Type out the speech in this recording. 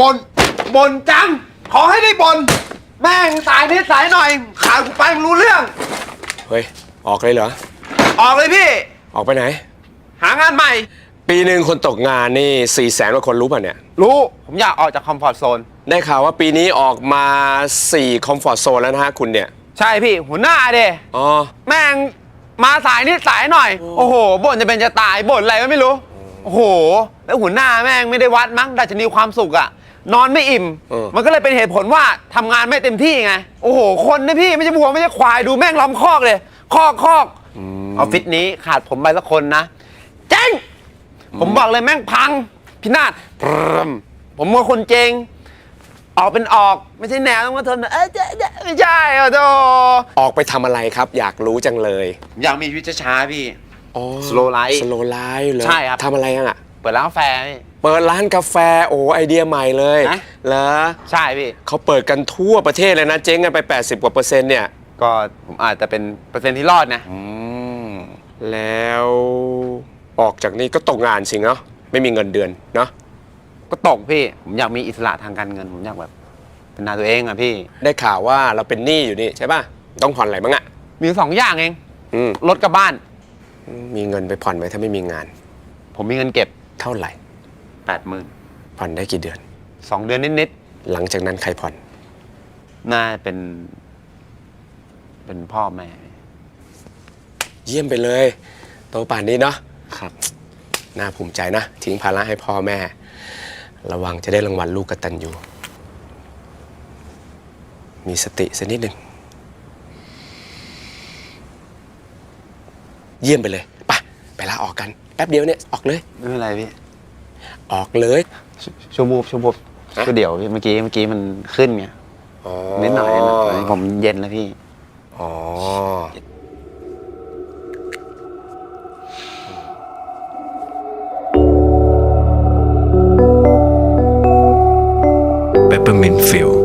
บนบนจัง ขอให้ได้บน แม่งสายนิดสายหน่อย ขาดกูไปมึงรู้เรื่อง เฮ้ย ออกเลยเหรอ ออกเลยพี่ ออกไปไหน หางานใหม่ ปีหนึ่งคนตกงานนี่4ี่แสนกว่าคนรู้ป่ะเนี่ย รู้ ผมอยากออกจากคอมฟอร์ทโซน ได้ข่าวว่าปีนี้ออกมา4คอมฟอร์ z โซนแล้วนะฮะคุณเนี่ย ใช่พี่ หัวหน้าเด้อ๋อ แม่งมาสายนิดสายหน่อย โอ้โหบ่นจะเป็นจะตายบ่นอะไรก็ไม่รู้ โอ้โห แล้วหัวหน้าแม่งไม่ได้วัดมั้งดัชนีความสุขอะ นอนไม่อิ่ม เออ มันก็เลยเป็นเหตุผลว่าทำงานไม่เต็มที่ไง โอ้โห คนนะพี่ไม่ใช่วัวไม่ใช่ควายดูแม่งล้อมคอกเลย คอกคอกออฟฟิศนี้ขาดผมไปสักคนนะเจ๊งผมบอกเลยแม่งพัง พินาศพรึมผมว่าคนเจง ออกเป็นออกไม่ใช่แนวต้องมาทนเอ้ยเจ๊เจ๊ไม่ใช่อะโธ่ออกไปทำอะไรครับ อยากรู้จังเลยอยากมีชีวิตช้าๆพี่อ๋อ Slow life สโลไลฟ์เลยใช่ครับ ทำอะไรอะ เปิดร้านกาแฟพี่ เปิดร้านกาแฟโอ้ไอเดียใหม่เลยนะ เหรอใช่พี่ เขาเปิดกันทั่วประเทศเลยนะ เจ๊งกันไป 80 กว่าเปอร์เซ็นต์เนี่ย ก็ผมอาจจะเป็นเปอร์เซ็นต์ที่รอดนะแล้วออกจากนี้ก็ตกงานสิเนาะไม่มีเงินเดือนเนาะก็ตกพี่ ผมอยากมีอิสระทางการเงิน ผมอยากแบบ เป็นนายตัวเองอะพี่ ได้ข่าวว่าเราเป็นหนี้อยู่นี่ใช่ป่ะ ต้องผ่อนอะไรบ้างอะมีสองอย่างเอง อืมรถกับบ้าน มีเงินไปผ่อนไหมถ้าไม่มีงาน ผมมีเงินเก็บ เท่าไหร่ แปดหมื่นผ่อนได้กี่เดือน สองเดือนนิดหลังจากนั้นใครผ่อน ๆน่าเป็น เป็นพ่อแม่เยี่ยมไปเลย โตป่านนี้เนาะครับ น่าภูมิใจนะ ทิ้งภาระให้พ่อแม่ ระวังจะได้รางวัลลูกกตัญญูมีสติสักนิดหนึ่งเยี่ยมไปเลยไปไปลาออกกัน แป๊บเดียวเนี่ย ออกเลย ไม่เป็นไรพี่ ออกเลยชชูบูบชูบูบฮะก็เดี๋ยวพี่เมื่อกี้เมื่อกี้มันขึ้นไงอ๋อนิดหน่อยนิดหน่อยตอนนี้ผมเย็นแล้วพี่ อ๋อ Peppermint Field